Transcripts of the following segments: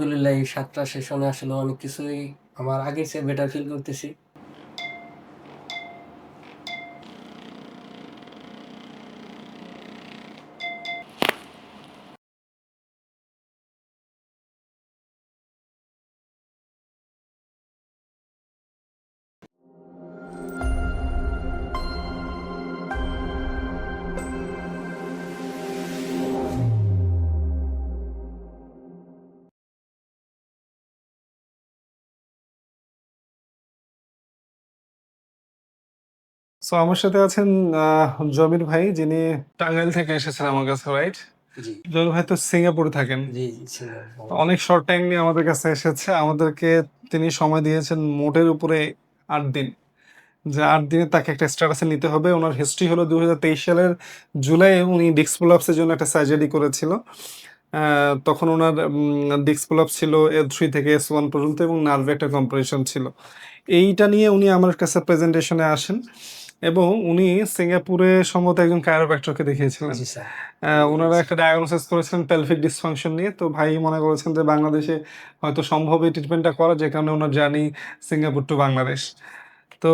আলহামদুলিল্লাহ এই সাতটা সেশনে আসলে অনেক কিছুই আমার আগের চেয়ে বেটার ফিল করতেছি। সো আমার সাথে আছেন জমির ভাই যিনি টাঙ্গাইল থেকে এসেছেন আমার কাছে রাইট জমির ভাই তো সিঙ্গাপুরে থাকেন। অনেক শর্ট টাইম নিয়ে আমাদের কাছে এসেছে। আমাদেরকে তিনি সময় দিয়েছেন মোটের উপরে আট দিন। যে আট দিনে তাকে একটা স্ট্যাটাসে নিতে হবে। ওনার হিস্ট্রি হলো দুই হাজার তেইশ সালের জুলাই উনি ডিস্ক প্রলাপসের জন্য একটা সার্জারি করেছিল। তখন ওনার ডিস্ক প্রলাপস ছিল এল থ্রি থেকে এস ওয়ান পর্যন্ত এবং নার্ভে একটা কম্পারেশন ছিল। এইটা নিয়ে উনি আমার কাছে প্রেজেন্টেশনে আসেন। এবং উনি সিঙ্গাপুরে সম্ভবত একজন কায়োপ্যাক্টরকে দেখিয়েছিলেন। ওনারা একটা ডায়াগনোসিস করেছিলেন পেলফিক ডিসফাংশন নিয়ে। তো ভাই মনে করেছেন যে বাংলাদেশে হয়তো সম্ভব এই ট্রিটমেন্টটা করা যে কারণে ওনার জার্নি সিঙ্গাপুর টু বাংলাদেশ। তো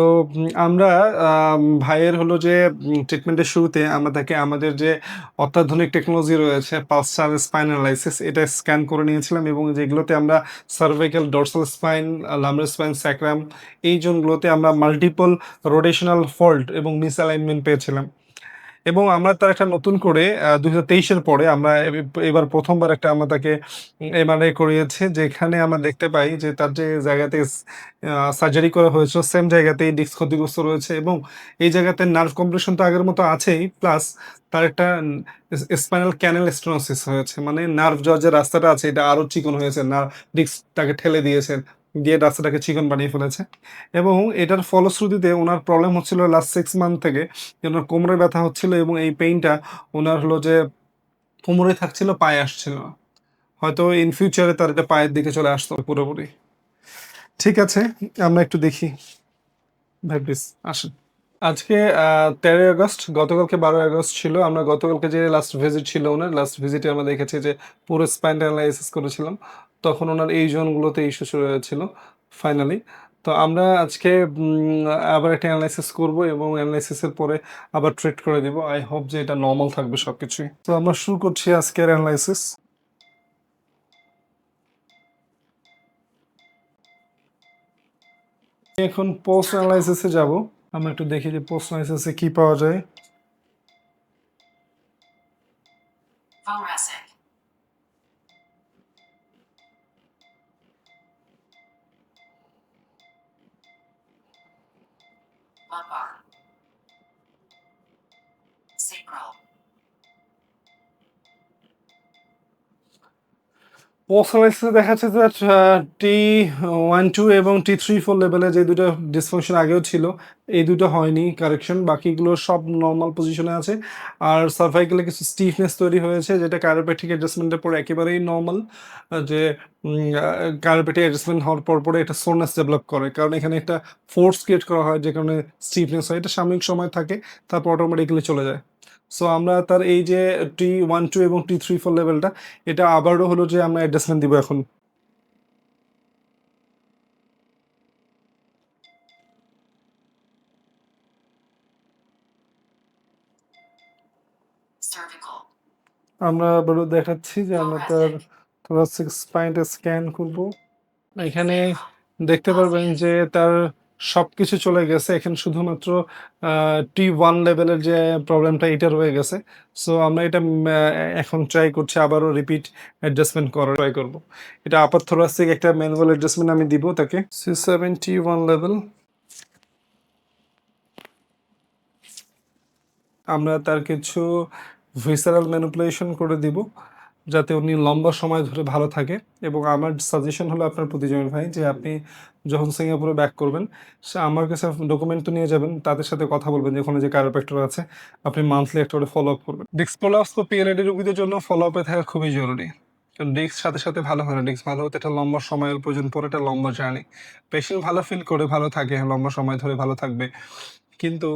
আমরা ভাইয়ের হলো যে ট্রিটমেন্টের শুরুতে আমরা তাকে আমাদের যে অত্যাধুনিক টেকনোলজি রয়েছে পালসার স্পাইন অ্যানালাইসিস এটা স্ক্যান করে নিয়েছিলাম এবং যেগুলোতে আমরা cervical dorsal spine lumbar spine sacrum এই জোনগুলোতে আমরা মাল্টিপল রোটেশনাল ফল্ট এবং মিসঅ্যালাইনমেন্ট পেয়েছিলাম। এবং আমরা তার একটা নতুন করে দুই হাজার পরে আমরা এবার প্রথমবার একটা আমরা তাকে এমআরআই করিয়েছি, যেখানে আমরা দেখতে পাই যে তার যে জায়গাতে সার্জারি করা হয়েছিল সেম জায়গাতেই ডিস্ক ক্ষতিগ্রস্ত রয়েছে এবং এই জায়গাতে নার্ভ কম্প্রেশন তো আগের মতো আছেই প্লাস তার একটা স্পাইনাল ক্যানেল স্টোনোসিস হয়েছে মানে নার্ভ যে রাস্তাটা আছে, এটা আরও চিকন হয়েছে নার্ভ ডিস্কটাকে ঠেলে দিয়েছে। দিয়ে রাস্তাটাকে চিকন বানিয়ে ফেলেছে। এবং এটার ফলশ্রুতিতে ওনার প্রবলেম হচ্ছিল লাস্ট সিক্স মান্থ থেকে যে ওনার কোমরে ব্যথা হচ্ছিল এবং এই পেইনটা ওনার হলো যে কোমরে থাকছিল, পায়ে আসছিল না। হয়তো ইন ফিউচারে তার এটা পায়ের দিকে চলে আসতো পুরোপুরি। ঠিক আছে, আমরা একটু দেখি। ভাই প্লিজ আসেন। আজকে তেরোই আগস্ট, গতকালকে বারোই আগস্ট ছিল। আমরা গতকালকে যে লাস্ট ভিজিট ছিল ওনার লাস্ট ভিজিটে আমরা দেখেছি যে পুরো স্পাইন অ্যানালাইসিস করেছিলাম। তখন ওনার এই জোনগুলোতে ইস্যু হয়েছিল ফাইনালি তো আমরা আজকে আবার একটা অ্যানালাইসিস করব এবং অ্যানালাইসিসের পরে আবার ট্রিট করে দিব আই হোপ যে এটা নর্মাল থাকবে সবকিছুই। তো আমরা শুরু করছি আজকের অ্যানালাইসিস এখন পোস্ট অ্যানালাইসিসে যাব। আমরা একটু দেখি যে পোস্ট অ্যানালাইসিসে কি পাওয়া যায়। Bye-bye. পোস্ট অ্যানালাইসিসে দেখা যাচ্ছে যে টি ওয়ান টু এবং টি থ্রি ফোর লেভেলে যে দুটো ডিসফাংশন আগেও ছিল, এই দুটো হয়নি কারেকশন বাকিগুলো সব নর্মাল পজিশনে আছে। আর সার্ভাইকেলে কিছু স্টিফনেস তৈরি হয়েছে, যেটা কায়োপ্যাথিক অ্যাডজাস্টমেন্টের পরে একেবারেই নর্মাল যে কায়োপ্যাথিক অ্যাডজাস্টমেন্ট হওয়ার পর পরে একটা সোরনেস ডেভেলপ করে। কারণ এখানে একটা ফোর্স ক্রিয়েট করা হয়, যে কারণে স্টিফনেস হয়। এটা সাময়িক সময় থাকে, তারপর অটোমেটিক্যালি চলে যায়। সো আমরা তার এই যে টি ওয়ান টু এবং টি থ্রি ফোর লেভেলটা এটা আবারও হলো যে আমরা অ্যাডজাস্টমেন্ট দিব এখন। আমরা আবারও দেখাচ্ছি যে আমরা তার থোরাসিক স্পাইনটা স্ক্যান করব। এখানে দেখতে পারবেন যে তার সব কিছু চলে গেছে। এখানে শুধুমাত্র টি ওয়ান লেভেলের যে প্রবলেমটা এটা রয়ে গেছে। সো আমরা এটা এখন ট্রাই করছি, আবারও রিপিট অ্যাডজাস্টমেন্ট করার। ট্রাই করব। এটা আপার থোরাসিক একটা ম্যানুয়াল অ্যাডজাস্টমেন্ট আমি দিব তাকে। C seven T one level আমরা তার কিছু ভিসারাল ম্যানুপুলেশন করে দিব। যাতে উনি লম্বা সময় ধরে ভালো থাকে। এবং আমার সাজেশন হলো আপনার প্রতি ভাই যে আপনি যখন সিঙ্গাপুরে ব্যাক করবেন, সে আমার কাছে ডকুমেন্ট তো নিয়ে যাবেন, তাদের সাথে কথা বলবেন যে ওখানে যে কারোপ্যাক্টর আছে, আপনি মান্থলি একটা করে ফলো আপ করবেন। ডিস্ক প্রলাপস তো পিএলএডি রোগীদের জন্য ফলো আপে থাকা খুবই জরুরি। কারণ ডিস্ক সাথে সাথে ভালো হয় না ডিস্ক ভালো হতে একটা লম্বা সময়ের প্রয়োজন পরে একটা লম্বা জার্নি পেশেন্ট ভালো ফিল করে ভালো থাকে, লম্বা সময় ধরে ভালো থাকবে। কিন্তু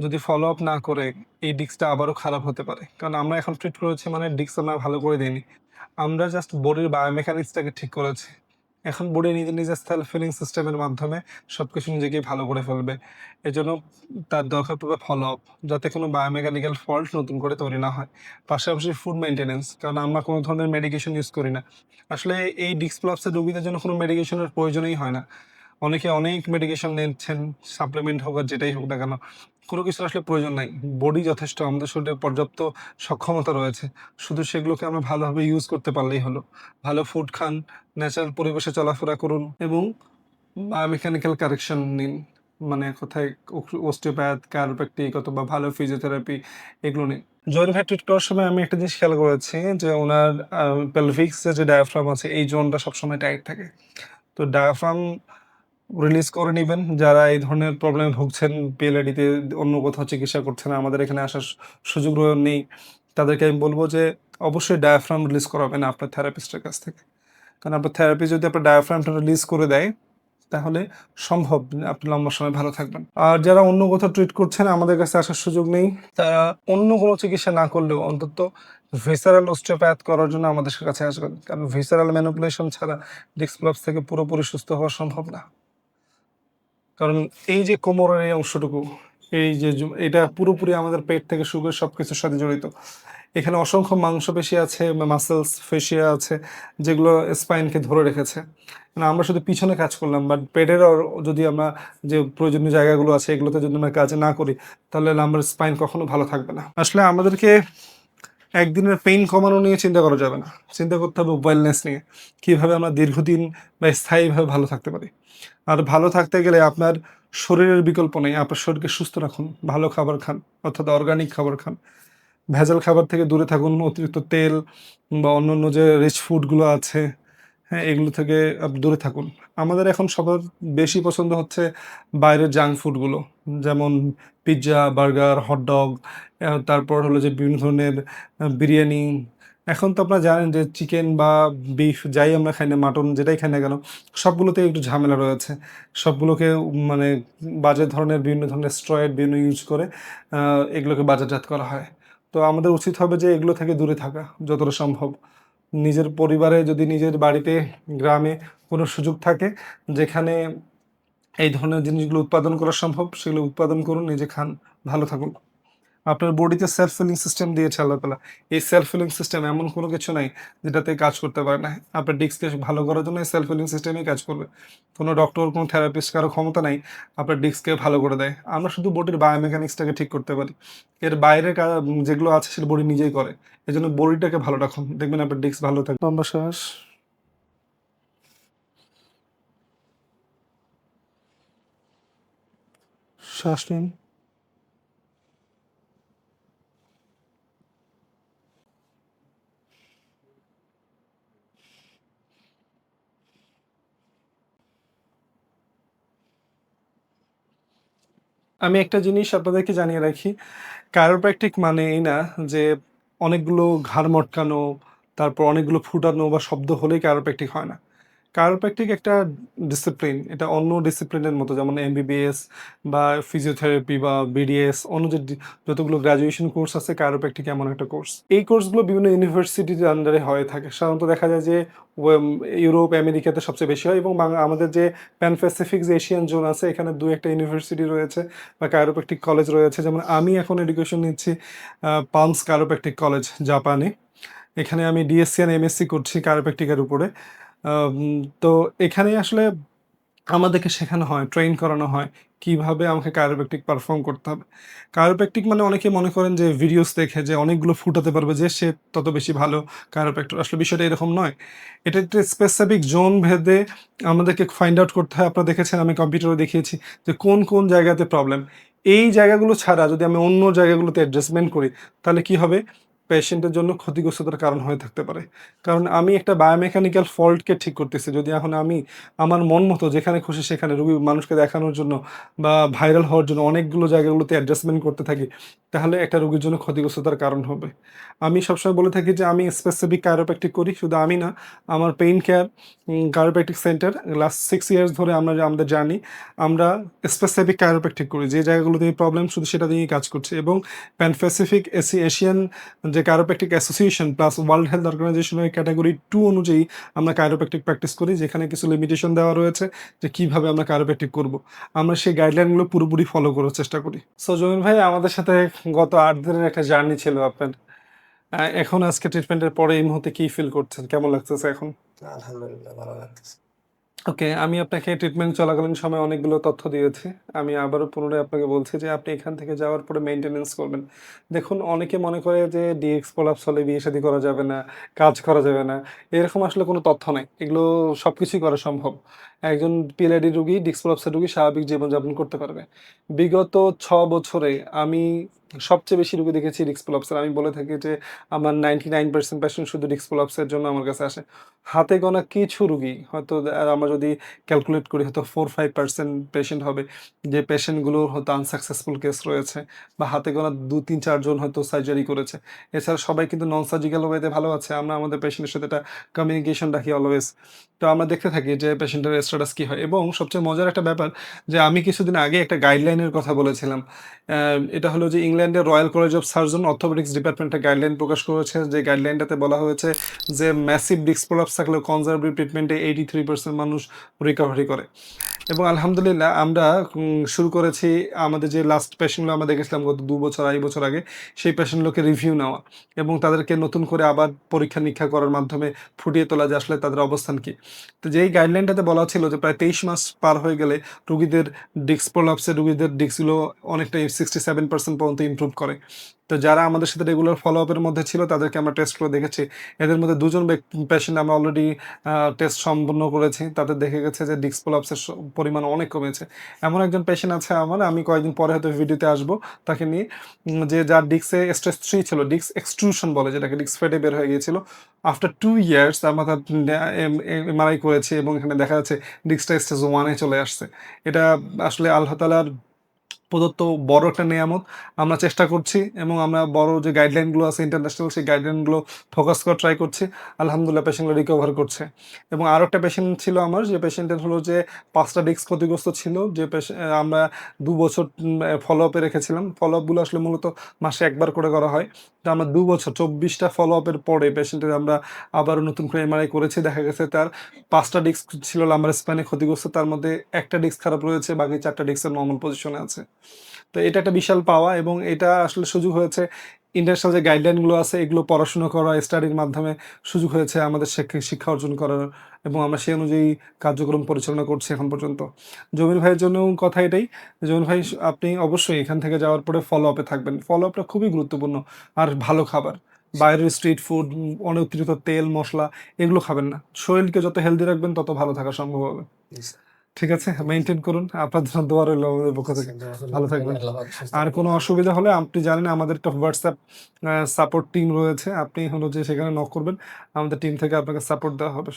যদি ফলো আপ না করে, এই ডিস্কটা আবারও খারাপ হতে পারে। কারণ আমরা এখন ট্রিট করেছি মানে ডিস্ক আমরা ভালো করে দিইনি। আমরা জাস্ট বডির বায়োমেকানিক্সটাকে ঠিক করেছি। এখন বডি নিজে নিজে সেলফ ফিলিং সিস্টেমের মাধ্যমে সব কিছু নিজেকেই ভালো করে ফেলবে। এজন্য তার দরকার পড়বে ফলো আপ যাতে কোনো বায়োমেকানিক্যাল ফল্ট নতুন করে তৈরি না হয়। পাশাপাশি ফুড মেনটেনেন্স কারণ আমরা কোনো ধরনের মেডিকেশন ইউজ করি না। আসলে এই ডিসপ্লাপসের রোগীদের জন্য কোনো মেডিকেশনের প্রয়োজনই হয় না। অনেকে অনেক মেডিকেশন নিচ্ছেন সাপ্লিমেন্ট হোক আর যেটাই হোক না কেন, কোনো কিছুর আসলে প্রয়োজন নাই। বডি যথেষ্ট, আমাদের শরীরে পর্যাপ্ত সক্ষমতা রয়েছে। শুধু সেগুলোকে আমরা ভালোভাবে ইউজ করতে পারলেই হলো। ভালো ফুড খান ন্যাচারাল পরিবেশে চলাফেরা করুন এবং মেকানিক্যাল কারেকশন নিন। মানে কোথায় ওস্টিওপ্যাথ কার্পেক্টিক অথবা ভালো ফিজিওথেরাপি এগুলো নিন। জয়েন্ট ফ্যাট ট্রিট করার সময় আমি একটা জিনিস খেয়াল করেছি যে ওনার পেলভিক্সের যে ডায়াফ্রাম আছে, এই জোনটা সবসময় টাইট থাকে। তো ডায়াফ্রাম রিলিজ করে নেবেন। যারা এই ধরনের প্রবলেমে ভুগছেন পিএলআইডিতে অন্য কোথাও চিকিৎসা করছেন, আমাদের এখানে আসার সুযোগ নেই। তাদেরকে আমি বলব যে, অবশ্যই ডায়াফ্রাম রিলিজ করাবেন আপনার থেরাপিস্টের কাছ থেকে। কারণ আপনার থেরাপি যদি আপনার ডায়াফ্রামটা রিলিজ করে দেয়, তাহলে সম্ভব। আপনি লম্বা সময় ভালো থাকবেন। আর যারা অন্য কোথাও ট্রিট করছেন, আমাদের কাছে আসার সুযোগ নেই। তারা অন্য কোনো চিকিৎসা না করলেও অন্তত ভিসারাল অস্টিওপ্যাথ করার জন্য আমাদের কাছে আসবেন। কারণ ভিসারাল ম্যানিপুলেশন ছাড়া ডিস্কপ্লাপস থেকে পুরোপুরি সুস্থ হওয়া সম্ভব না। কারণ এই যে কোমরের এই অংশটুকু, এই যে এটা পুরোপুরি আমাদের পেট থেকে শুরু সব কিছুর সাথে জড়িত। এখানে অসংখ্য মাংসপেশি আছে মাসেলস ফেসিয়া আছে, যেগুলো স্পাইনকে ধরে রেখেছে। মানে আমরা শুধু পিছনে কাজ করলাম বাট পেটের যদি আমরা যে প্রয়োজনীয় জায়গাগুলো আছে, এগুলোতে যদি আমরা কাজ না করি, তাহলে আমার স্পাইন কখনো ভালো থাকবে না। আসলে আমাদেরকে একদিনের পেইন কমানো নিয়ে চিন্তা করা যাবে না। চিন্তা করতে হবে ওয়েলনেস নিয়ে, কীভাবে আমরা দীর্ঘদিন বা স্থায়ীভাবে ভালো থাকতে পারি। আর ভালো থাকতে গেলে আপনার শরীরের বিকল্প নেই, আপনার শরীরকে সুস্থ রাখুন, ভালো খাবার খান, অর্থাৎ অর্গানিক খাবার খান। ভেজাল খাবার থেকে দূরে থাকুন, অতিরিক্ত তেল বা অন্য অন্য যে রিচ ফুডগুলো আছে হ্যাঁ এগুলো থেকে দূরে থাকুন। আমাদের এখন সবার বেশি পছন্দ হচ্ছে বাইরের জাঙ্ক ফুডগুলো যেমন পিৎজা বার্গার হটডগ তারপর হলো যে বিভিন্ন ধরনের বিরিয়ানি। এখন তো আপনারা জানেন যে চিকেন বা বিফ যাই আমরা খাই না মাটন যেটাই খাই না কেন সবগুলোতে একটু ঝামেলা রয়েছে। সবগুলোকে মানে বাজে ধরনের, বিভিন্ন ধরনের স্ট্রয়েড বিভিন্ন ইউজ করে এগুলোকে বাজারজাত করা হয়। তো আমাদের উচিত হবে যে এগুলো থেকে দূরে থাকা, যতটা সম্ভব। নিজের পরিবারে যদি নিজের বাড়িতে, গ্রামে কোনো সুযোগ থাকে যেখানে এই ধরনের জিনিসগুলো উৎপাদন করা সম্ভব, সেগুলো উৎপাদন করুন, নিজে খান, ভালো থাকুন। আপনার বডিতে সেলফ ফিলিং সিস্টেম দিয়েছে আল্লাহ তালা এই সেলফ ফিলিং সিস্টেম এমন কোনো কিছু নাই যেটাতে কাজ করতে পারে না। আপনার ডিস্ককে ভালো করার জন্য সেলফ ফিলিং সিস্টেমই কাজ করবে। কোনো ডক্টর কোনো থেরাপিস্ট কারও ক্ষমতা নাই, আপনার ডিস্ককে ভালো করে দেয়। আমরা শুধু বডির বায়োমেকানিক্সটাকে ঠিক করতে পারি। এর বাইরে যেগুলো আছে সেটা বডি নিজেই করে। এই জন্য বডিটাকে ভালো রাখুন। দেখবেন আপনার ডিস্ক ভালো থাকবে। লম্বা শ্বাস। শ্বাস নিন। আমি একটা জিনিস আপনাদেরকে জানিয়ে রাখি। কায়োপ্র্যাকটিক মানে এই না যে অনেকগুলো ঘাড় মটকানো, তারপর অনেকগুলো ফুটানো বা শব্দ হলেই কায়োপ্র্যাকটিক হয় না। কায়োপ্র্যাকটিক একটা ডিসিপ্লিন এটা অন্য ডিসিপ্লিনের মতো, যেমন এমবিবিএস বা ফিজিওথেরাপি বা বিডিএস অন্য যে যতগুলো গ্রাজুয়েশন কোর্স আছে কায়োপ্র্যাকটিক এমন একটা কোর্স এই কোর্সগুলো বিভিন্ন ইউনিভার্সিটির আন্ডারে হয়ে থাকে। সাধারণত দেখা যায় যে ইউরোপ আমেরিকাতে সবচেয়ে বেশি হয় এবং আমাদের যে প্যান প্যাসিফিক যে এশিয়ান জোন আছে, এখানে দু একটা ইউনিভার্সিটি রয়েছে বা কায়োপ্র্যাকটিক কলেজ রয়েছে। যেমন আমি এখন এডুকেশন নিচ্ছি পালস কায়োপ্র্যাকটিক কলেজ জাপানে এখানে আমি ডিএসসি আর এমএসসি করছি কায়োপ্র্যাকটিকের উপরে। তো এখানে আসলে আমাদেরকে শেখানো হয় ট্রেন করানো হয় কীভাবে আমাকে কায়োপ্র্যাকটিক পারফর্ম করতে হবে। কায়োপ্র্যাকটিক মানে অনেকে মনে করেন যে ভিডিওস দেখে যে অনেকগুলো ফুটাতে পারবে যে সে তত বেশি ভালো। কায়োপ্র্যাক্টর আসলে বিষয়টা এরকম নয়। এটা একটা স্পেসিফিক জোন ভেদে আমাদেরকে ফাইন্ড আউট করতে হয়। আপনারা দেখেছেন আমি কম্পিউটারে দেখিয়েছি যে কোন কোন জায়গাতে প্রবলেম এই জায়গাগুলো ছাড়া যদি আমি অন্য জায়গাগুলোতে অ্যাডজাস্টমেন্ট করি, তাহলে কি হবে? পেশেন্টের জন্য ক্ষতিগ্রস্ততার কারণ হয়ে থাকতে পারে। কারণ আমি একটা বায়োমেকানিক্যাল ফল্টকে ঠিক করতেছি। যদি এখন আমি আমার মন মতো যেখানে খুশি সেখানে রোগী মানুষকে দেখানোর জন্য বা ভাইরাল হওয়ার জন্য অনেকগুলো জায়গাগুলোতে অ্যাডজাস্টমেন্ট করতে থাকি, তাহলে একটা রুগীর জন্য ক্ষতিগ্রস্ততার কারণ হবে। আমি সবসময় বলে থাকি যে আমি স্পেসিফিক কায়োপ্র্যাকটিক করি, শুধু আমি না, আমার pain care chiropractic center last six years ধরে আমরা আমাদের জানি আমরা স্পেসিফিক কায়োপ্র্যাকটিক করি। যে জায়গাগুলোতে প্রবলেম শুধু সেটা দিয়েই কাজ করছি এবং প্যান প্যাসিফিক এসি এশিয়ান যে chiropractic association plus world health অর্গানাইজেশনের ক্যাটাগরি টু অনুযায়ী আমরা কাইরোপ্র্যাকটিক প্র্যাকটিস করি, যেখানে কিছু লিমিটেশন দেওয়া রয়েছে যে কীভাবে আমরা কাইরোপ্র্যাকটিক করব। আমরা সেই গাইডলাইনগুলো পুরোপুরি ফলো করার চেষ্টা করি। সো জমিন ভাই, আমাদের সাথে গত আট দিনের একটা জার্নি ছিল আপনার। এখন আজকে ট্রিটমেন্টের পরে এই মুহূর্তে কি ফিল করছেন? কেমন লাগতেছে এখন? আলহামদুলিল্লাহ, ভালো লাগতেছে। ওকে, আমি আপনাকে ট্রিটমেন্ট চলাকালীন সময় অনেকগুলো তথ্য দিয়েছি। আমি আবারও পুনরায় আপনাকে বলছি যে আপনি এখান থেকে যাওয়ার পরে মেনটেনেন্স করবেন। দেখুন, অনেকে মনে করে যে ডিএক্স প্রলাপস হলে বিয়ে শাদী করা যাবে না, কাজ করা যাবে না। এরকম আসলে কোনো তথ্য নাই। এগুলো সব কিছুই করা সম্ভব। একজন পিএলআইডি রুগী ডিক্স প্রলাপসের রুগী স্বাভাবিক জীবনযাপন করতে পারবে। বিগত ছ বছরে আমি সবচেয়ে বেশি রুগী দেখেছি ডিক্স প্রলাপসের আমি বলে থাকি যে, আমার নাইনটি নাইন পার্সেন্ট পেশেন্ট শুধু ডিক্স প্রলাপসের জন্য আমার কাছে আসে। হাতে গোনা কিছু রুগী হয়তো আমরা যদি ক্যালকুলেট করি, হয়তো ফোর ফাইভ পার্সেন্ট পেশেন্ট হবে, যে পেশেন্টগুলোর হয়তো আনসাকসেসফুল কেস রয়েছে, বা হাতে গোনা দু, তিন চারজন হয়তো সার্জারি করেছে। এছাড়া সবাই কিন্তু নন সার্জিক্যাল ওয়েতে ভালো আছে। আমরা আমাদের পেশেন্টের সাথে একটা কমিউনিকেশন রাখি অলওয়েজ তো আমরা দেখতে থাকি যে পেশেন্টের স্ট্যাটাস কী হয়। এবং সবচেয়ে মজার একটা ব্যাপার যে, আমি কিছুদিন আগে একটা গাইডলাইনের কথা বলেছিলাম। এটা হলো যে ইংল্যান্ডের royal college of surgeon orthopaedics ডিপার্টমেন্টে গাইডলাইন প্রকাশ করেছে যে গাইডলাইনটাতে বলা হয়েছে যে, ম্যাসিভ ডিস্ক প্রলাপস থাকলেও কনজারভেটিভ ট্রিটমেন্টে এইটি থ্রি পার্সেন্ট মানুষ রিকভারি করে। এবং আলহামদুলিল্লাহ আমরা শুরু করেছি আমাদের যে লাস্ট পেশেন্টগুলো আমরা দেখেছিলাম গত দু বছর, আড়াই বছর আগে, সেই পেশেন্টগুলোকে রিভিউ নেওয়া এবং তাদেরকে নতুন করে আবার পরীক্ষা নিরীক্ষা করার মাধ্যমে ফুটিয়ে তোলা যে আসলে তাদের অবস্থান কী। তো যেই গাইডলাইনটাতে বলা ছিল যে প্রায় তেইশ মাস পার হয়ে গেলে রুগীদের ডিস্ক প্রলাপসে রুগীদের ডিস্কগুলো অনেকটা সিক্সটি সেভেন পার্সেন্ট পর্যন্ত ইমপ্রুভ করে। তো যারা আমাদের সাথে রেগুলার ফলো আপের মধ্যে ছিল তাদেরকে আমরা টেস্ট করে দেখেছি এদের মধ্যে দুজন পেশেন্ট আমরা অলরেডি টেস্ট সম্পন্ন করেছি তাদের দেখে গেছে যে ডিস্ক প্রলাপসের পরিমাণ অনেক কমেছে এমন একজন পেশেন্ট আছে আমার আমি কয়েকদিন পরে হয়তো ভিডিওতে আসব তাকে নিয়ে যে যার ডিক্সে স্ট্রেস থ্রি ছিল ডিক্স এক্সট্রুশন বলে যেটাকে ডিক্স ফেটে বের হয়ে গিয়েছিল আফটার টু ইয়ার্স আমরা তার এমআরআই করেছি এবং এখানে দেখা যাচ্ছে ডিক্সটা স্টেজ ওয়ানে চলে আসছে এটা আসলে আল্লাহ তালার প্রদত্ত বড় একটা নিয়ামত আমরা চেষ্টা করছি এবং আমরা বড় যে গাইডলাইনগুলো আছে ইন্টারন্যাশনাল সেই গাইডলাইনগুলো ফোকাস করা ট্রাই করছি। আলহামদুলিল্লাহ পেশেন্টগুলো রিকভার করছে। এবং আরও একটা পেশেন্ট ছিল আমার, যে পেশেন্টের হলো যে পাঁচটা ডিস্ক ক্ষতিগ্রস্ত ছিল, যে আমরা দু বছর ফলো আপে রেখেছিলাম। ফলো আপগুলো আসলে মূলত মাসে একবার করে করা হয়। তো আমরা দু বছর, চব্বিশটা ফলো আপের পরে পেশেন্টের আমরা আবারও নতুন করে এমআরআই করেছি। দেখা গেছে তার পাঁচটা ডিস্ক ছিল লাম্বার স্পাইনে ক্ষতিগ্রস্ত, তার মধ্যে একটা ডিস্ক খারাপ রয়েছে, বাকি চারটা ডিস্কের নর্মাল পজিশনে আছে। তো এটা একটা বিশাল পাওয়া এবং এটা আসলে সুযোগ হয়েছে। ইন্টারন্যাশনাল যে গাইডলাইনগুলো আছে, এগুলো পড়াশোনা করা স্টাডির মাধ্যমে সুযোগ হয়েছে আমাদের শিক্ষা অর্জন করার এবং আমরা সেই অনুযায়ী কার্যক্রম পরিচালনা করছি এখন পর্যন্ত। জমির ভাইয়ের জন্য কথা এটাই জমির ভাই, আপনি অবশ্যই এখান থেকে যাওয়ার পরে ফলো আপে থাকবেন। ফলো আপটা খুবই গুরুত্বপূর্ণ আর ভালো খাবার। বাইরের স্ট্রিট ফুড অনেক অতিরিক্ত তেল, মশলা, এগুলো খাবেন না। শরীরকে যত হেলদি রাখবেন, তত ভালো থাকা সম্ভব হবে। ঠিক আছে? মেনটেন করুন। আপনার জন্য দোয়া রইল আমাদের পক্ষ থেকে। ভালো থাকবেন। আর কোনো অসুবিধা হলে আপনি জানেন আমাদের একটা হোয়াটসঅ্যাপ সাপোর্ট টিম রয়েছে। আপনি হলো যে সেখানে নক করবেন। আমাদের টিম থেকে আপনাকে সাপোর্ট দেওয়া হবে।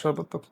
সর্বোত্তম।